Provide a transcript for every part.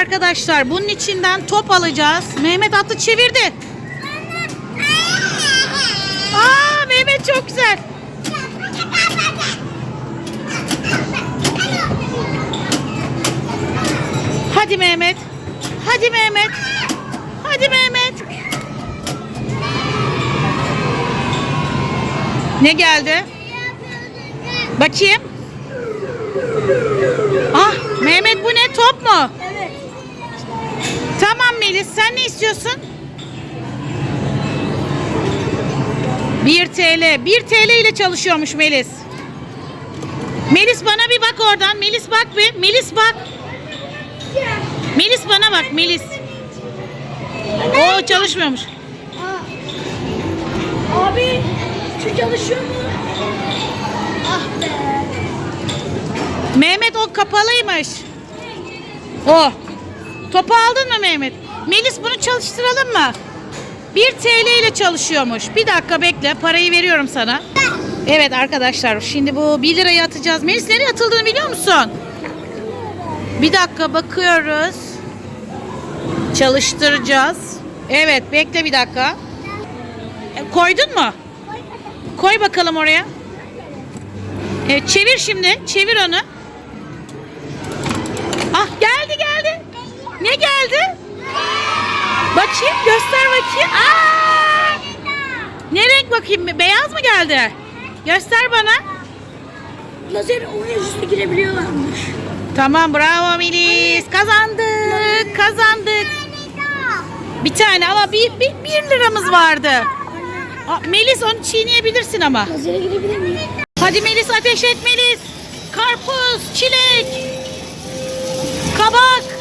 arkadaşlar bunun içinden top alacağız. Mehmet atı çevirdi. Aa Mehmet çok güzel. Hadi Mehmet. Hadi Mehmet. Hadi Mehmet. Ne geldi? Bakayım. Ah Mehmet bu ne top mu? Melis sen ne istiyorsun? 1 TL. 1 TL ile çalışıyormuş Melis. Melis bana bir bak oradan. Melis bak bir. Melis bak. Melis bana bak Melis. Oo çalışmıyormuş. Abi şu çalışıyor mu? Ah be. Mehmet o kapalıymış. O. Topu aldın mı Mehmet? Melis bunu çalıştıralım mı? 1 TL ile çalışıyormuş. Bir dakika bekle. Parayı veriyorum sana. Evet arkadaşlar şimdi bu 1 lirayı atacağız. Melis nereye atıldığını biliyor musun? Bir dakika bakıyoruz. Çalıştıracağız. Evet bekle bir dakika. E, koydun mu? Koy bakalım oraya. Evet çevir şimdi. Çevir onu. Ah geldi geldi. Ne geldi? Bakayım göster bakayım. Aa! Ne renk bakayım? Beyaz mı geldi? Göster bana. Lazer oraya hızlı girebiliyorlarmış. Tamam bravo Melis. Kazandık. Kazandık. Bir tane ama bir, bir, bir liramız vardı. Aa, Melis onu çiğneyebilirsin ama. Lazere girebilir miyim? Hadi Melis ateş et Melis. Karpuz, çilek, kabak.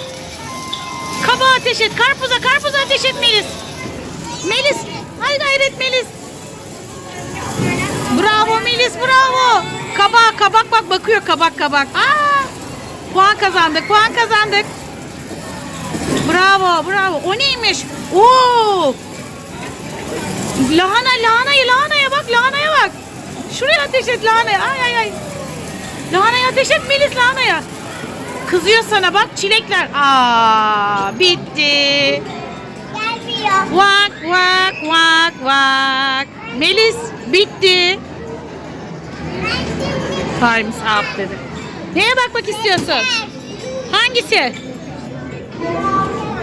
Kabağa ateş et. Karpuza, karpuza Melis, bravo. Kabak, kabak bak bakıyor kabak kabak. Aa! Puan kazandık, puan kazandık. Bravo, bravo. O neymiş? Oo! Lahana, lahanayı, lahanaya bak, lahanaya bak. Şuraya ateş et lahanaya. Ay ay ay. Lahanaya ateş et Melis lahanaya. Kızıyor sana bak çilekler. Aa bitti. Gelmiyor. Vak vak vak vak. Melis bitti. Time's up dedi. Neye bakmak istiyorsun? Hangisi?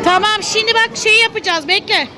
Tamam şimdi bak şey yapacağız bekle.